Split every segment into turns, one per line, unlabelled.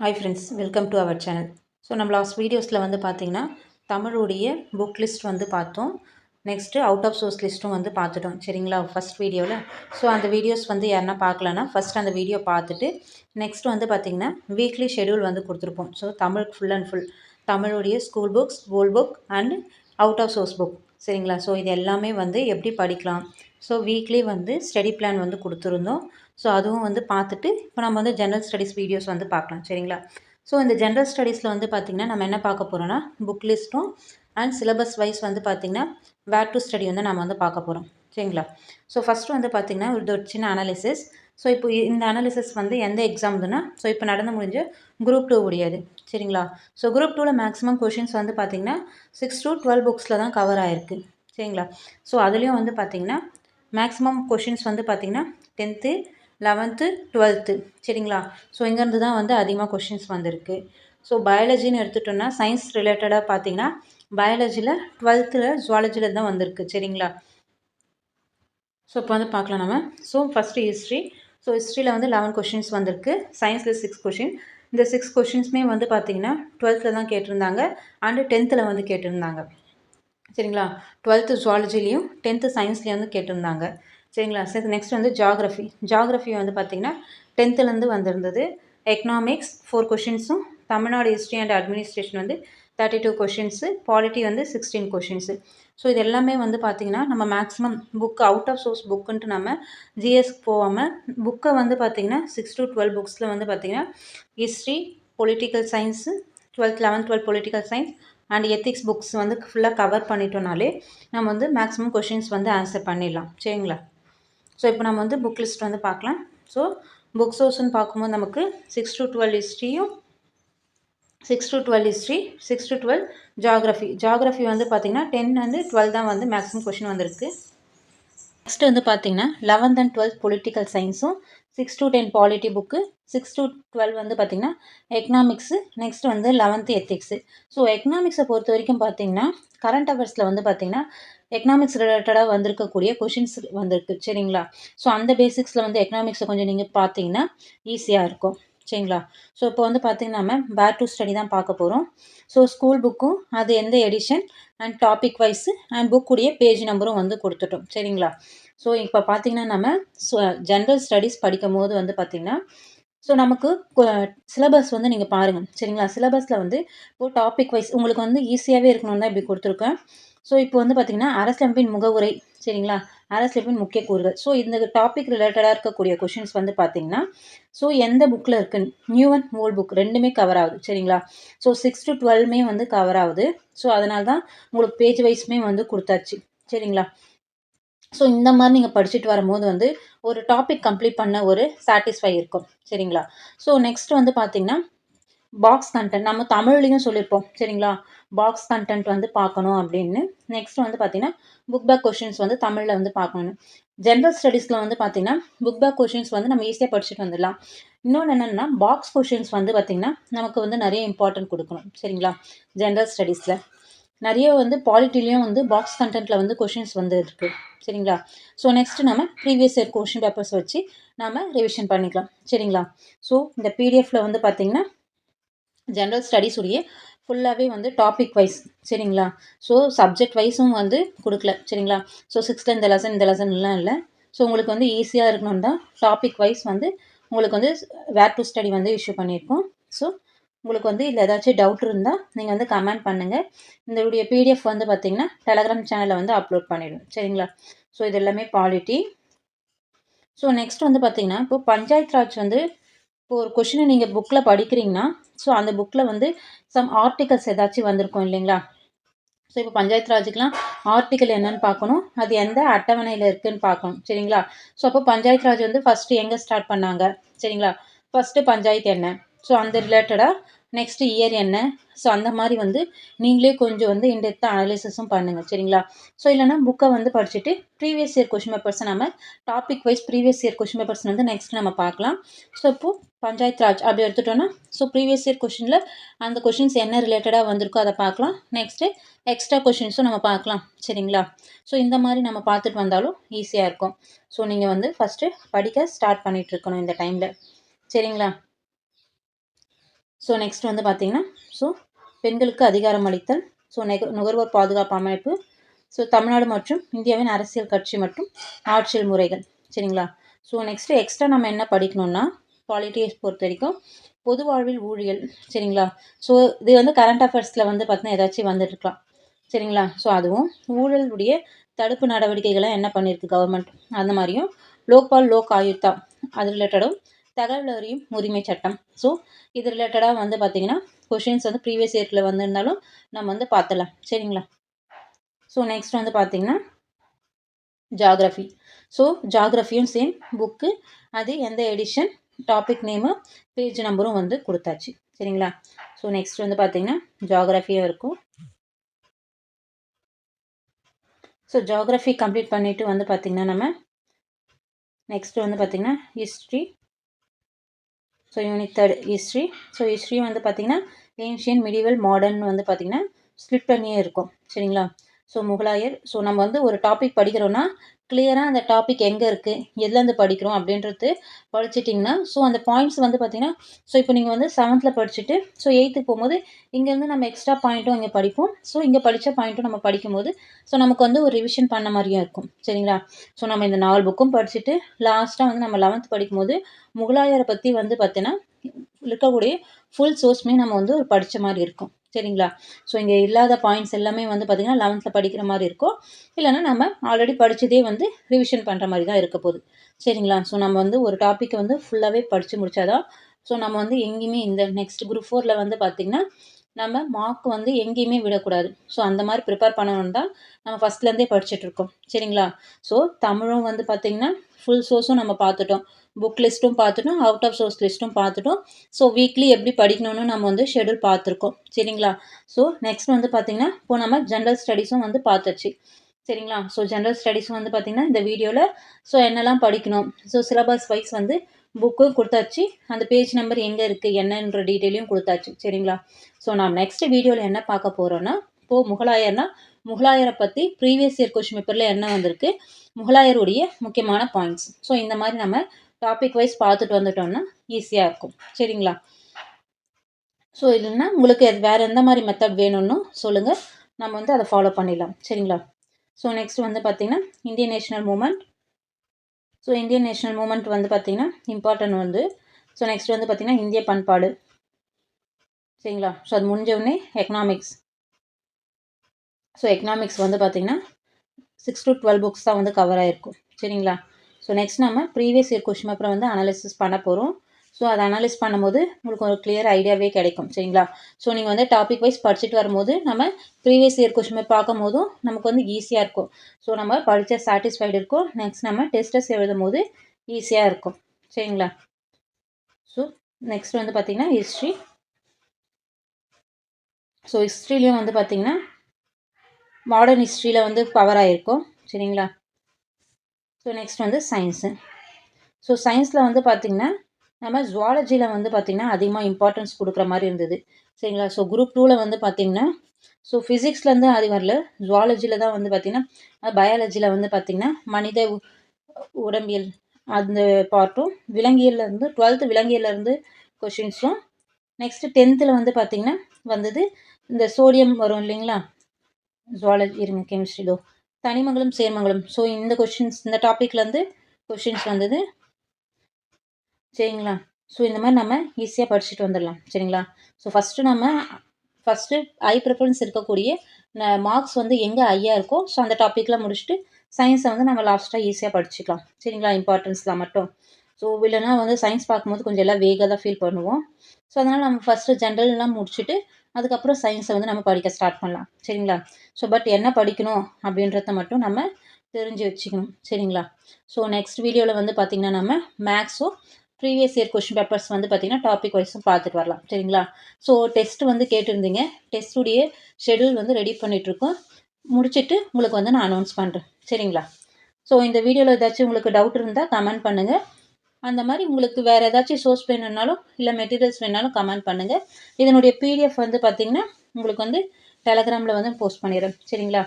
Hi friends welcome to our channel so நம்ம last வீடியோஸில் வந்து பார்த்திங்கன்னா தமிழுடைய புக் லிஸ்ட் வந்து பார்த்தோம். நெக்ஸ்ட்டு அவுட் ஆஃப் சோர்ஸ் லிஸ்ட்டும் வந்து பார்த்துட்டோம். சரிங்களா? ஃபஸ்ட் வீடியோவில் ஸோ அந்த வீடியோஸ் வந்து யாருன்னா பார்க்கலன்னா ஃபஸ்ட் அந்த வீடியோ பார்த்துட்டு நெக்ஸ்ட் வந்து பார்த்திங்கன்னா வீக்லி ஷெடியூல் வந்து கொடுத்துருப்போம். So Tamil full and full தமிழுடைய school books old book and out of source book சரிங்களா? ஸோ இது எல்லாமே வந்து எப்படி படிக்கலாம்? ஸோ வீக்லி வந்து ஸ்டடி பிளான் வந்து கொடுத்துருந்தோம். ஸோ அதுவும் வந்து பார்த்துட்டு இப்போ நம்ம வந்து ஜென்ரல் ஸ்டடீஸ் வீடியோஸ் வந்து பார்க்கலாம். சரிங்களா? ஸோ இந்த ஜென்ரல் ஸ்டடீஸில் வந்து பார்த்திங்கன்னா நம்ம என்ன பார்க்க போகிறோன்னா புக் லிஸ்ட்டும் அண்ட் சிலபஸ் வைஸ் வந்து பார்த்திங்கன்னா வேர் டு ஸ்டடி வந்து நம்ம வந்து பார்க்க போகிறோம் சரிங்களா? ஸோ ஃபஸ்ட்டு வந்து பார்த்திங்கன்னா ஒரு ஒரு சின்ன அனாலிசிஸ் ஸோ இப்போ இந்த அனாலிசிஸ் வந்து எந்த எக்ஸாம்துன்னா ஸோ இப்போ நடந்து முடிஞ்ச குரூப் டூ உடையது. சரிங்களா? ஸோ குரூப் டூவில் மேக்ஸிமம் கொஷின்ஸ் வந்து பார்த்திங்கன்னா சிக்ஸ் டு டுவெல் புக்ஸில் தான் கவர் ஆகிருக்கு சரிங்களா? ஸோ அதுலேயும் வந்து பார்த்திங்கன்னா மேக்ஸிமம் கொஷின்ஸ் வந்து பார்த்திங்கன்னா டென்த்து லெவன்த்து டுவெல்த்து சரிங்களா? ஸோ இங்கேருந்து தான் வந்து அதிகமாக கொஷின்ஸ் வந்திருக்கு. ஸோ பயாலஜின்னு எடுத்துட்டோம்னா சயின்ஸ் ரிலேட்டடாக பார்த்தீங்கன்னா பயாலஜியில் டுவெல்த்தில் ஜுவாலஜியில் தான் வந்திருக்கு. சரிங்களா? ஸோ இப்போ வந்து பார்க்கலாம் நம்ம. ஸோ ஃபஸ்ட்டு ஹிஸ்ட்ரி ஸோ ஹிஸ்ட்ரியில் வந்து லெவன் கொஷின்ஸ் வந்திருக்கு. சயின்ஸில் சிக்ஸ் கொஷின் இந்த சிக்ஸ் கொஷின்ஸுமே வந்து பார்த்திங்கன்னா டுவெல்த்தில் தான் கேட்டிருந்தாங்க. அண்டு டென்த்தில் வந்து கேட்டிருந்தாங்க. சரிங்களா? டுவெல்த்து ஜுவாலஜிலையும் டென்த்து சயின்ஸ்லேயும் வந்து கேட்டிருந்தாங்க. சரிங்களா? சரி நெக்ஸ்ட் வந்து ஜாகிரஃபி ஜாகிரஃபி வந்து பார்த்திங்கன்னா டென்த்துலேருந்து வந்திருந்தது. எக்கனாமிக்ஸ் ஃபோர் கொஷின்ஸும் தமிழ்நாடு ஹிஸ்ட்ரி அண்ட் அட்மினிஸ்ட்ரேஷன் வந்து தேர்ட்டி டூ கொஷின்ஸு பாலிட்டி வந்து சிக்ஸ்டீன் கொஷின்ஸு ஸோ இது எல்லாமே வந்து பார்த்திங்கன்னா நம்ம maximum book out of source புக்குன்ட்டு நம்ம ஜிஎஸ்க்கு போகாமல் புக்கை வந்து பார்த்திங்கன்னா சிக்ஸ் டு டுவெல் புக்ஸில் வந்து பார்த்திங்கன்னா history political science twelfth eleventh twelve political science and ethics books வந்து ஃபுல்லாக கவர் பண்ணிட்டோம்னாலே நம்ம வந்து மேக்ஸிமம் கொஷின்ஸ் வந்து ஆன்சர் பண்ணிடலாம். சரிங்களா? ஸோ இப்போ நம்ம வந்து புக் லிஸ்ட் வந்து பார்க்கலாம். ஸோ புக் சோர்ஸ்னு பார்க்கும்போது நமக்கு six to twelve ஹிஸ்ட்ரியும் six to twelve history six to twelve geography geography வந்து பார்த்திங்கன்னா டென் வந்து டுவெல் தான் வந்து மேக்ஸிமம் கொஷின் வந்திருக்கு. நெக்ஸ்ட் வந்து பார்த்திங்கன்னா eleventh and twelfth political சயின்ஸும் six to ten polity book six to twelve வந்து பார்த்திங்கன்னா எக்கனாமிக்ஸு நெக்ஸ்ட் வந்து லெவன்த்து எத்திக்ஸு ஸோ எக்கனாமிக்ஸை பொறுத்த வரைக்கும் பார்த்திங்கன்னா கரண்ட் அஃபேர்ஸில் வந்து பார்த்திங்கன்னா எக்கனாமிக்ஸ் ரிலேட்டடாக வந்திருக்கக்கூடிய கொஷின்ஸ் வந்திருக்கு. சரிங்களா? ஸோ அந்த பேசிக்ஸில் வந்து எக்கனாமிக்ஸை கொஞ்சம் நீங்கள் பார்த்தீங்கன்னா ஈஸியாக இருக்கும். சரிங்களா? ஸோ இப்போ வந்து பார்த்திங்கன்னா நம்ம பேர் டு ஸ்டடி தான் பார்க்க போகிறோம் ஸோ ஸ்கூல் புக்கும் அது எந்த edition and topic wise and புக்குடைய page நம்பரும் வந்து கொடுத்துட்டோம். சரிங்களா? ஸோ இப்போ பார்த்திங்கன்னா நம்ம ஜென்ரல் ஸ்டடீஸ் படிக்கும் போது வந்து பார்த்திங்கன்னா ஸோ நமக்கு சிலபஸ் வந்து நீங்கள் பாருங்கள் சரிங்களா? சிலபஸில் வந்து இப்போது டாபிக் வைஸ் உங்களுக்கு வந்து ஈஸியாகவே இருக்கணும்னு தான் இப்படி கொடுத்துருக்கேன். ஸோ இப்போ வந்து பார்த்திங்கன்னா அரசியலமைப்பின் முகவுரை சரிங்களா? அரசியலமைப்பின் முக்கிய கூறுகள். ஸோ இந்த டாபிக் ரிலேட்டடாக இருக்கக்கூடிய கொஷின்ஸ் வந்து பார்த்திங்கன்னா ஸோ எந்த புக்கில் இருக்குது நியூ அண்ட் ஓல்ட் புக் ரெண்டுமே கவர் ஆகுது. சரிங்களா? ஸோ சிக்ஸ் டு டுவெல்மே வந்து கவர் ஆகுது. ஸோ அதனால தான் உங்களுக்கு பேஜ் வைஸுமே வந்து கொடுத்தாச்சு. சரிங்களா? ஸோ இந்த மாதிரி நீங்கள் படிச்சுட்டு வரும்போது வந்து ஒரு டாபிக் கம்ப்ளீட் பண்ண ஒரு சாட்டிஸ்ஃபை இருக்கும். சரிங்களா? ஸோ நெக்ஸ்ட் வந்து பார்த்திங்கன்னா பாக்ஸ் கண்டென்ட் நம்ம தமிழ்லையும் சொல்லியிருப்போம் சரிங்களா? பாக்ஸ் கண்டென்ட் வந்து பார்க்கணும் அப்படின்னு. நெக்ஸ்ட் வந்து பார்த்தீங்கன்னா புக் பேக் கொஷின்ஸ் வந்து தமிழில் வந்து பார்க்கணும். ஜென்ரல் ஸ்டடீஸில் வந்து பார்த்தீங்கன்னா புக் பேக் கொஷின்ஸ் வந்து நம்ம ஈஸியாக படிச்சுட்டு வந்துடலாம். இன்னொன்று என்னென்னா பாக்ஸ் கொஷின்ஸ் வந்து பார்த்திங்கன்னா நமக்கு வந்து நிறைய இம்பார்ட்டன்ட் கொடுக்கணும். சரிங்களா? ஜென்ரல் ஸ்டடீஸில் நிறைய வந்து பாலிட்டிலையும் வந்து பாக்ஸ் கண்டென்ட்டில் வந்து கொஷின்ஸ் வந்து இருக்குது சரிங்களா? ஸோ நெக்ஸ்ட்டு நம்ம ப்ரீவியஸ் இயர் கொஷின் பேப்பர்ஸ் வச்சு நம்ம ரிவிஷன் பண்ணிக்கலாம். சரிங்களா? ஸோ இந்த பிடிஎஃப்பில் வந்து பார்த்திங்கன்னா ஜென்ரல் ஸ்டடீஸ் உடைய ஃபுல்லாகவே வந்து டாபிக் வைஸ் சரிங்களா? ஸோ சப்ஜெக்ட் வைஸும் வந்து கொடுக்கல சரிங்களா? ஸோ சிக்ஸ்த்தில் இந்த லெசன் இந்த லெசன்லாம் இல்லை. ஸோ உங்களுக்கு வந்து ஈஸியாக இருக்கணும் தான் டாபிக் வைஸ் வந்து உங்களுக்கு வந்து வேர் டு ஸ்டடி வந்து இஷ்யூ பண்ணியிருக்கோம். ஸோ உங்களுக்கு வந்து இதில் ஏதாச்சும் டவுட் இருந்தால் நீங்கள் வந்து கமெண்ட் பண்ணுங்கள் இந்த பிடிஎஃப் வந்து பார்த்திங்கன்னா டெலகிராம் சேனலில் வந்து அப்லோட் பண்ணிவிடும் சரிங்களா? ஸோ இது எல்லாமே பாலிட்டி ஸோ நெக்ஸ்ட் வந்து பார்த்திங்கன்னா இப்போ பஞ்சாயத் ராஜ் வந்து இப்போ ஒரு கொஷினை நீங்கள் புக்கில் படிக்கிறீங்கன்னா ஸோ அந்த புக்கில் வந்து சம் ஆர்டிகல்ஸ் ஏதாச்சும் வந்திருக்கும் இல்லைங்களா? ஸோ இப்போ பஞ்சாயத்து ராஜுக்கெலாம் ஆர்டிக்கல் என்னன்னு பார்க்கணும். அது எந்த அட்டவணையில் இருக்குதுன்னு பார்க்கணும். சரிங்களா? ஸோ அப்போ பஞ்சாயத்து ராஜ் வந்து ஃபஸ்ட்டு எங்கே ஸ்டார்ட் பண்ணாங்க? சரிங்களா? ஃபஸ்ட்டு பஞ்சாயத்து என்ன? ஸோ அந்த ரிலேட்டடாக நெக்ஸ்ட் இயர் என்ன? ஸோ அந்த மாதிரி வந்து நீங்களே கொஞ்சம் வந்து இன்டெப்த் அனாலிசிஸும் பண்ணுங்கள் சரிங்களா? ஸோ இல்லைனா புக்கை வந்து படிச்சுட்டு ப்ரீவியஸ் இயர் கொஷின் பேப்பர்ஸை நம்ம topic wise previous year question papers வந்து நெக்ஸ்ட் நம்ம பார்க்கலாம். ஸோ இப்போது பஞ்சாயத் ராஜ் அப்படி எடுத்துட்டோன்னா ஸோ ப்ரீவியஸ் இயர் கொஷினில் அந்த கொஷின்ஸ் என்ன ரிலேட்டடாக வந்திருக்கோ அதை பார்க்கலாம். நெக்ஸ்ட்டு எக்ஸ்ட்ரா கொஷின்ஸும் நம்ம பார்க்கலாம் சரிங்களா? ஸோ இந்த மாதிரி நம்ம பார்த்துட்டு வந்தாலும் ஈஸியாக இருக்கும். ஸோ நீங்கள் வந்து ஃபஸ்ட்டு படிக்க ஸ்டார்ட் பண்ணிகிட்ருக்கணும் இந்த டைமில் சரிங்களா? ஸோ நெக்ஸ்ட் வந்து பார்த்திங்கன்னா ஸோ பெண்களுக்கு அதிகாரம் அளித்தல் ஸோ நெக நுகர்வோர் பாதுகாப்பு அமைப்பு ஸோ தமிழ்நாடு மற்றும் இந்தியாவின் அரசியல் கட்சி மற்றும் ஆட்சியல் முறைகள் சரிங்களா? ஸோ நெக்ஸ்ட்டு எக்ஸ்ட்ரா நம்ம என்ன படிக்கணும்னா பாலிட்டிக்ஸ் பொறுத்த வரைக்கும் பொது வாழ்வில் ஊழியல் சரிங்களா? ஸோ இது வந்து கரண்ட் அஃபேர்ஸில் வந்து பார்த்தீங்கன்னா ஏதாச்சும் வந்துட்டுருக்கலாம் சரிங்களா? ஸோ அதுவும் ஊழலுடைய தடுப்பு நடவடிக்கைகளை என்ன பண்ணியிருக்கு கவர்மெண்ட் அந்த மாதிரியும் லோக்பால் லோக் ஆயுக்தா அது ரிலேட்டடும் தகவல் அறியும் உரிமை சட்டம். ஸோ இது ரிலேட்டடாக வந்து பார்த்திங்கன்னா கொஷின்ஸ் வந்து ப்ரீவியஸ் இயரில் வந்திருந்தாலும் நம்ம வந்து பார்த்துலாம் சரிங்களா? ஸோ நெக்ஸ்ட் வந்து பார்த்திங்கன்னா ஜாகிரஃபி ஸோ ஜாகிரஃபியும் சேம் புக்கு அது எந்த எடிஷன் டாபிக் நேமு பேஜ் நம்பரும் வந்து கொடுத்தாச்சு. சரிங்களா? ஸோ நெக்ஸ்ட் வந்து பார்த்திங்கன்னா ஜாகிரஃபியும் இருக்கும். ஸோ ஜாகிரஃபி கம்ப்ளீட் பண்ணிவிட்டு வந்து பார்த்திங்கன்னா நம்ம நெக்ஸ்ட்டு வந்து பார்த்திங்கன்னா history so unit third history so history வந்து பார்த்திங்கன்னா ஏன்ஷியன் மிடிவல் மாடர்ன் வந்து பார்த்திங்கன்னா ஸ்ப்ளிட் பண்ணியே இருக்கும். சரிங்களா? ஸோ முகலாயர் ஸோ நம்ம வந்து ஒரு டாபிக் படிக்கிறோன்னா கிளியராக அந்த டாபிக் எங்கே இருக்குது எதுலேருந்து படிக்கிறோம் அப்படின்றது படிச்சிட்டிங்கன்னா ஸோ அந்த பாயிண்ட்ஸ் வந்து பார்த்திங்கன்னா ஸோ இப்போ நீங்கள் வந்து செவன்த்தில் படிச்சுட்டு ஸோ எயித்துக்கு போகும்போது இங்கேருந்து நம்ம எக்ஸ்ட்ரா பாயிண்ட்டும் இங்கே படிப்போம். ஸோ இங்கே படித்த பாயிண்ட்டும் நம்ம படிக்கும்போது ஸோ நமக்கு வந்து ஒரு ரிவிஷன் பண்ண மாதிரியும் இருக்கும். சரிங்களா? ஸோ நம்ம இந்த நாலு புக்கும் படிச்சுட்டு லாஸ்ட்டாக வந்து நம்ம லெவன்த் படிக்கும்போது முகலாயரை பற்றி வந்து பார்த்தீங்கன்னா இருக்கக்கூடிய ஃபுல் சோர்ஸ்மே நம்ம வந்து ஒரு படித்த மாதிரி இருக்கும். சரிங்களா? ஸோ இங்கே இல்லாத பாயிண்ட்ஸ் எல்லாமே வந்து பார்த்திங்கன்னா லெவன்த்தில் படிக்கிற மாதிரி இருக்கும். இல்லைன்னா நம்ம ஆல்ரெடி படித்ததே வந்து ரிவிஷன் பண்ணுற மாதிரி தான் இருக்க போகுது. சரிங்களா? ஸோ நம்ம வந்து ஒரு டாப்பிக்கை வந்து ஃபுல்லாகவே படித்து முடித்தாதான் ஸோ நம்ம வந்து எங்கேயுமே இந்த நெக்ஸ்ட் குரூப் ஃபோரில் வந்து பார்த்திங்கன்னா நம்ம மார்க் வந்து எங்கேயுமே விடக்கூடாது. ஸோ அந்த மாதிரி ப்ரிப்பேர் பண்ணணும் தான் நம்ம ஃபஸ்ட்லேருந்தே படிச்சுட்ருக்கோம் சரிங்களா? ஸோ தமிழும் வந்து பார்த்திங்கன்னா ஃபுல் சோர்ஸும் நம்ம பார்த்துட்டோம். புக் லிஸ்ட்டும் பார்த்துட்டோம். அவுட் ஆஃப் சோர்ஸ் லிஸ்ட்டும் பார்த்துட்டோம். ஸோ வீக்லி எப்படி படிக்கணும்னு நம்ம வந்து ஷெடியூல் பார்த்துருக்கோம். சரிங்களா? ஸோ நெக்ஸ்ட் வந்து பார்த்திங்கன்னா இப்போ நம்ம ஜென்ரல் ஸ்டடீஸும் வந்து பார்த்துச்சு. சரிங்களா? ஸோ ஜென்ரல் ஸ்டடீஸ் வந்து பார்த்திங்கன்னா இந்த வீடியோவில் ஸோ என்னெல்லாம் படிக்கணும்? ஸோ சிலபஸ் வைஸ் வந்து புக்கும் கொடுத்தாச்சு. அந்த பேஜ் நம்பர் எங்கே இருக்குது என்னன்ற டீட்டெயிலையும் கொடுத்தாச்சு. சரிங்களா? ஸோ நான் நெக்ஸ்ட் வீடியோவில் என்ன பார்க்க போகிறோன்னா இப்போது முகலாயர்னா முகலாயரை பற்றி ப்ரீவியஸ் இயர் கொஷின் பேப்பரில் என்ன வந்திருக்கு? முகலாயருடைய முக்கியமான பாயிண்ட்ஸ் ஸோ இந்த மாதிரி நம்ம டாபிக் வைஸ் பார்த்துட்டு வந்துட்டோம்னா ஈஸியாக இருக்கும். சரிங்களா? ஸோ இல்லைன்னா உங்களுக்கு வேறு எந்த மாதிரி மெத்தட் வேணும்னு சொல்லுங்கள் நம்ம வந்து அதை ஃபாலோ பண்ணிடலாம். சரிங்களா? ஸோ நெக்ஸ்ட் வந்து பார்த்திங்கன்னா Indian national movement so Indian national movement வந்து பார்த்திங்கன்னா இம்பார்ட்டன்ட் வந்து ஸோ நெக்ஸ்ட் வந்து பார்த்திங்கன்னா இந்திய பண்பாடு. சரிங்களா? ஸோ அது முடிஞ்சவுடனே எக்கனாமிக்ஸ் ஸோ எக்கனாமிக்ஸ் வந்து பார்த்திங்கன்னா சிக்ஸ் டு டுவெல் புக்ஸ் தான் வந்து கவர் ஆகிருக்கும் சரிங்களா? ஸோ நெக்ஸ்ட் நம்ம ப்ரீவியஸ் இயர் கொஷின் பேப்பரை வந்து அனாலிசிஸ் பண்ண போகிறோம் ஸோ அதை அனலைஸ் பண்ணும்போது உங்களுக்கு ஒரு கிளியர் ஐடியாவே கிடைக்கும். சரிங்களா? ஸோ நீங்கள் வந்து டாபிக் வைஸ் படிச்சுட்டு வரும்போது நம்ம ப்ரீவியஸ் இயர் கொஷின் பார்க்கும் போதும் நமக்கு வந்து ஈஸியாக இருக்கும். ஸோ நம்ம படித்த சாட்டிஸ்ஃபைடு இருக்கும். நெக்ஸ்ட் நம்ம டெஸ்டஸ் எழுதும் போது ஈஸியாக இருக்கும். சரிங்களா? ஸோ நெக்ஸ்ட் வந்து பார்த்திங்கன்னா ஹிஸ்ட்ரி ஸோ ஹிஸ்ட்ரிலையும் வந்து பார்த்திங்கன்னா மாடர்ன் ஹிஸ்ட்ரியில் வந்து பவர் ஆகிருக்கும் சரிங்களா? ஸோ நெக்ஸ்ட் வந்து சயின்ஸு ஸோ சயின்ஸில் வந்து பார்த்திங்கன்னா நம்ம ஜுவாலஜியில் வந்து பார்த்திங்கன்னா அதிகமாக இம்பார்ட்டன்ஸ் கொடுக்குற மாதிரி இருந்தது. சரிங்களா? ஸோ குரூப் டூவில் வந்து பார்த்திங்கன்னா ஸோ ஃபிசிக்ஸ்லேருந்து அது வரல. ஜுவாலஜியில் தான் வந்து பார்த்திங்கன்னா பயாலஜியில் வந்து பார்த்திங்கன்னா மனித உடம்பியல் அந்த பார்ட்டும் விலங்கியல்லேருந்து டுவெல்த்து விலங்கியல்லேருந்து கொஷின்ஸும் நெக்ஸ்ட்டு டென்த்தில் வந்து பார்த்திங்கன்னா வந்தது இந்த சோடியம் வரும் இல்லைங்களா? ஜுவாலஜி இருங்க கெமிஸ்ட்ரிலோ தனிமங்களும் சேர்மங்களும். ஸோ இந்த கொஷின்ஸ் இந்த டாப்பிக்லேருந்து கொஷின்ஸ் வந்தது. சரிங்களா? ஸோ இந்த மாதிரி நம்ம ஈஸியாக படிச்சுட்டு வந்துடலாம். சரிங்களா? ஸோ ஃபஸ்ட்டு நம்ம ஃபஸ்ட்டு ஐ ப்ரிஃபரன்ஸ் இருக்கக்கூடிய மார்க்ஸ் வந்து எங்கே ஐயா இருக்கோ ஸோ அந்த டாப்பிக்கில் முடிச்சுட்டு சயின்ஸை வந்து நம்ம லாஸ்ட்டாக ஈஸியாக படிச்சுக்கலாம். சரிங்களா? இம்பார்ட்டன்ஸ்லாம் மட்டும். ஸோ இல்லைனா வந்து சயின்ஸ் பார்க்கும்போது கொஞ்சம் எல்லாம் வேகாக தான் ஃபீல் பண்ணுவோம். ஸோ அதனால் நம்ம ஃபஸ்ட்டு ஜென்ரல்லாம் முடிச்சுட்டு அதுக்கப்புறம் சயின்ஸை வந்து நம்ம படிக்க ஸ்டார்ட் பண்ணலாம். சரிங்களா? ஸோ பட் என்ன படிக்கணும் அப்படின்றத மட்டும் நம்ம தெரிஞ்சு வச்சுக்கணும். சரிங்களா? ஸோ நெக்ஸ்ட் வீடியோவில் வந்து பார்த்திங்கன்னா நம்ம மேக்ஸும் ப்ரீவியஸ் இயர் கொஷின் பேப்பர்ஸ் வந்து பார்த்திங்கன்னா டாபிக் வைஸும் பார்த்துட்டு வரலாம். சரிங்களா? ஸோ டெஸ்ட் வந்து கேட்டிருந்தீங்க. டெஸ்ட்டுடைய ஷெடியூல் வந்து ரெடி பண்ணிகிட்ருக்கோம் முடிச்சுட்டு உங்களுக்கு வந்து நான் அனௌன்ஸ் பண்ணுறேன் சரிங்களா? ஸோ இந்த வீடியோவில் ஏதாச்சும் உங்களுக்கு டவுட் இருந்தால் கமெண்ட் பண்ணுங்கள் அந்த மாதிரி உங்களுக்கு வேறு ஏதாச்சும் சோர்ஸ் வேணும்னாலும் இல்லை மெட்டீரியல்ஸ் வேணாலும் கமெண்ட் பண்ணுங்கள் இதனுடைய பிடிஎஃப் வந்து பார்த்திங்கன்னா உங்களுக்கு வந்து டெலகிராமில் வந்து போஸ்ட் பண்ணிடுறேன். சரிங்களா?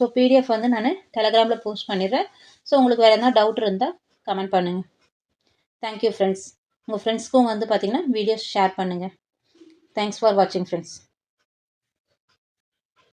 ஸோ பிடிஎஃப் வந்து நான் டெலகிராமில் போஸ்ட் பண்ணிடுறேன். ஸோ உங்களுக்கு வேறு எதனா டவுட் இருந்தால் கமெண்ட் பண்ணுங்கள் தேங்க்யூ ஃப்ரெண்ட்ஸ் உங்கள் ஃப்ரெண்ட்ஸ்க்கும் வந்து பார்த்திங்கன்னா வீடியோஸ் ஷேர் பண்ணுங்கள் தேங்க்ஸ் ஃபார் வாட்சிங் ஃப்ரெண்ட்ஸ்